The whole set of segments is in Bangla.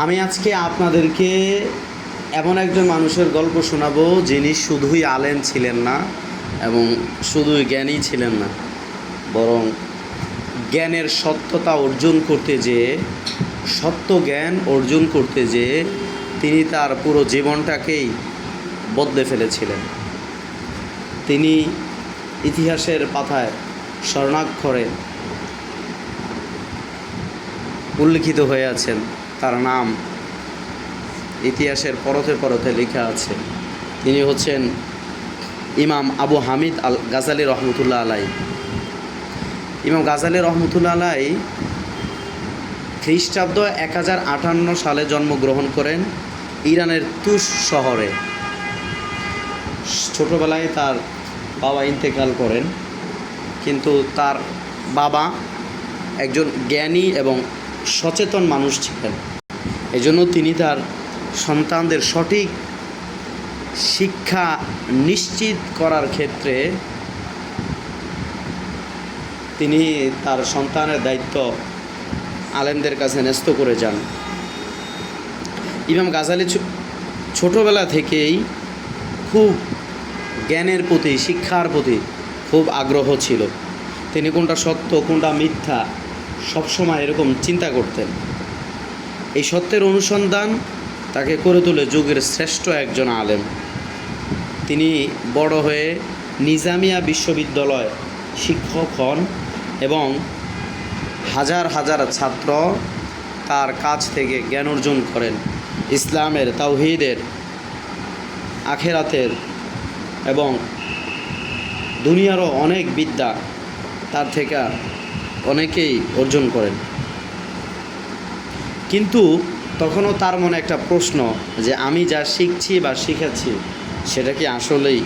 আমি আজকে আপনাদেরকে এমন একজন মানুষের গল্প শোনাবো যিনি শুধুই আলেম ছিলেন না এবং শুধুই জ্ঞানী ছিলেন না, বরং জ্ঞানের সত্যতা অর্জন করতে যেয়ে সত্য জ্ঞান অর্জন করতে যেয়ে তিনি তার পুরো জীবনটাকেই বদলে ফেলেছিলেন। তিনি ইতিহাসের পাতায় স্বর্ণাক্ষরে উল্লিখিত হয়ে আছেন, তার নাম ইতিহাসের পরতে পরতে লেখা আছে। তিনি হচ্ছেন ইমাম আবু হামিদ আল গাজালি রহমতুল্লাহ আলাই। ইমাম গাজালি রহমতুল্লাহ আলাই খ্রিস্টাব্দ এক হাজার আটান্ন সালে জন্মগ্রহণ করেন ইরানের তুস শহরে। ছোটোবেলায় তার বাবা ইন্তেকাল করেন, কিন্তু তার বাবা একজন জ্ঞানী এবং সচেতন মানুষ ছিলেন। এজন্য তিনি তার সন্তানদের সঠিক শিক্ষা নিশ্চিত করার ক্ষেত্রে তিনি তার সন্তানের দায়িত্ব আলেমদের কাছে ন্যস্ত করে যান। ইমাম গাজালি ছোটোবেলা থেকেই খুব জ্ঞানের প্রতি, শিক্ষার প্রতি খুব আগ্রহ ছিল। তিনি কোনটা সত্য, কোনটা মিথ্যা সবসময় এরকম চিন্তা করতেন। এই সত্যের অনুসন্ধান তাকে করে তোলে যুগের শ্রেষ্ঠ একজন আলেম। তিনি বড় হয়ে নিজামিয়া বিশ্ববিদ্যালয় শিক্ষক হন এবং হাজার হাজার ছাত্র তার কাছ থেকে জ্ঞান অর্জন করেন। ইসলামের তাওহিদের, আখেরাতের এবং দুনিয়ারও অনেক বিদ্যা তার থেকে অনেকেই অর্জন করেন। কিন্তু তখনও তার মনে একটা প্রশ্ন যে আমি যা শিখছি বা শিখেছি সেটা কি আসলেই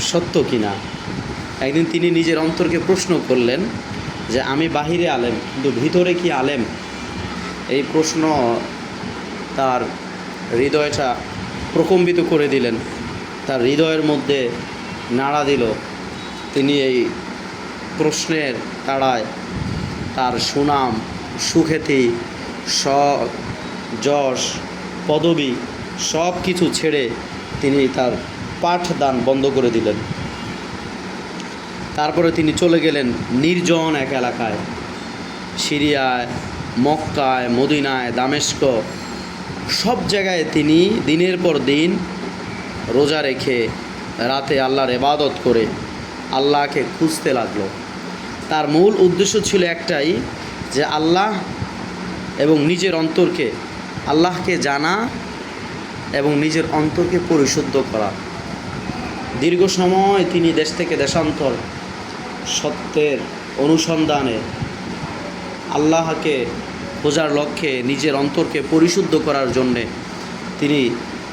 সত্য কি না একদিন তিনি নিজের অন্তরকে প্রশ্ন করলেন যে আমি বাহিরে আলেম, কিন্তু ভিতরে কি আলেম? এই প্রশ্ন তার হৃদয়টা প্রকম্বিত করে দিলেন। তার হৃদয়ের মধ্যে নাড়া দিল। তিনি এই প্রশ্নের তাড়ায় তার সুনাম, সুখ্যাতি, স, যশ, পদবি সব কিছু ছেড়ে তিনি তার পাঠদান বন্ধ করে দিলেন। তারপরে তিনি চলে গেলেন নির্জন এক এলাকায়। সিরিয়ায়, মক্কায়, মদিনায়, দামেস্ক, সব জায়গায় তিনি দিনের পর দিন রোজা রেখে রাতে আল্লাহর এবাদত করে আল্লাহকে খুঁজতে লাগল। তার মূল উদ্দেশ্য ছিল একটাই, যে আল্লাহ এবং নিজের অন্তরকে, আল্লাহকে জানা এবং নিজের অন্তরকে পরিশুদ্ধ করা। দীর্ঘ সময় তিনি দেশ থেকে দেশান্তর সত্যের অনুসন্ধানে আল্লাহকে খোঁজার লক্ষ্যে নিজের অন্তরকে পরিশুদ্ধ করার জন্যে তিনি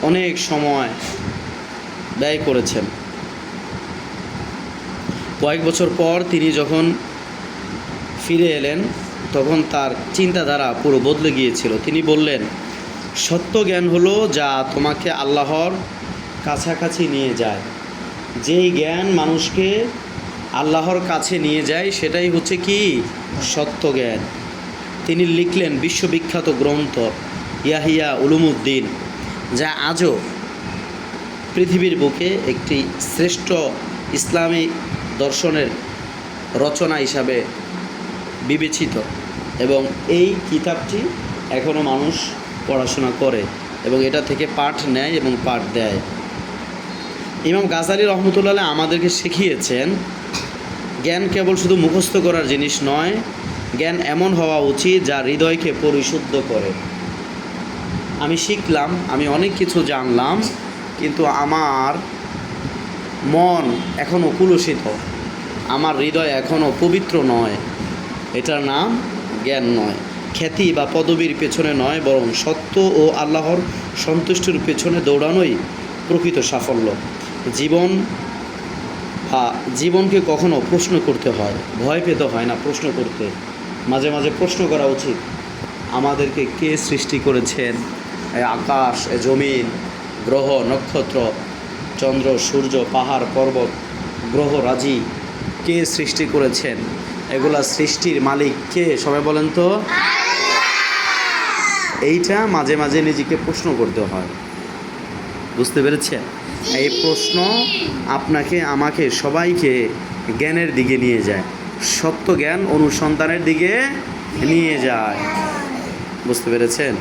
অনেক সময় ব্যয় করেছেন। কয়েক বছর পর তিনি যখন ফিরে এলেন, তখন তার চিন্তাধারা পুরো বদলে গিয়েছিল। তিনি বললেন, সত্য জ্ঞান হলো যা তোমাকে আল্লাহর কাছাকাছি নিয়ে যায়। যেই জ্ঞান মানুষকে আল্লাহর কাছে নিয়ে যায়, সেটাই হচ্ছে কি? সত্য জ্ঞান। তিনি লিখলেন বিশ্ববিখ্যাত গ্রন্থ ইয়াহিয়া উলুমুদ্দিন, যা আজও পৃথিবীর বুকে একটি শ্রেষ্ঠ ইসলামিক দর্শনের রচনা হিসাবে বিবেচিত। এবং এই কিতাবটি এখনও মানুষ পড়াশোনা করে এবং এটা থেকে পাঠ নেয় এবং পাঠ দেয়। ইমাম গাজালি রহমতুল্লাহ আমাদেরকে শিখিয়েছেন, জ্ঞান কেবল শুধু মুখস্থ করার জিনিস নয়, জ্ঞান এমন হওয়া উচিত যা হৃদয়কে পরিশুদ্ধ করে। আমি শিখলাম, আমি অনেক কিছু জানলাম, কিন্তু আমার মন এখনও কুলুষিত আমার হৃদয় এখনও পবিত্র নয়। এটার নাম জ্ঞান নয়। খ্যাতি বা পদবীর পেছনে নয়, বরং সত্য ও আল্লাহর সন্তুষ্টির পেছনে দৌড়ানোই প্রকৃত সাফল্য। জীবন বা জীবনকে কখনো প্রশ্ন করতে হয়, ভয় পেতে হয় না প্রশ্ন করতে। মাঝে মাঝে প্রশ্ন করা উচিত, আমাদেরকে কে সৃষ্টি করেছেন? আকাশ জমিন, গ্রহ, নক্ষত্র, চন্দ্র, সূর্য, পাহাড়, পর্বত, গ্রহ, রাজি, কে সৃষ্টি করেছেন? এগুলা সৃষ্টির মালিক কে? সবাই বলেন তো। এইটা মাঝে মাঝে নিজেকে প্রশ্ন করতে হয়। বুঝতে পেরেছেন? এই প্রশ্ন আপনাকে, আমাকে, সবাইকে জ্ঞানের দিকে নিয়ে যায়। সত্য জ্ঞান অনুসন্ধানের দিকে নিয়ে যায়। বুঝতে পেরেছেন?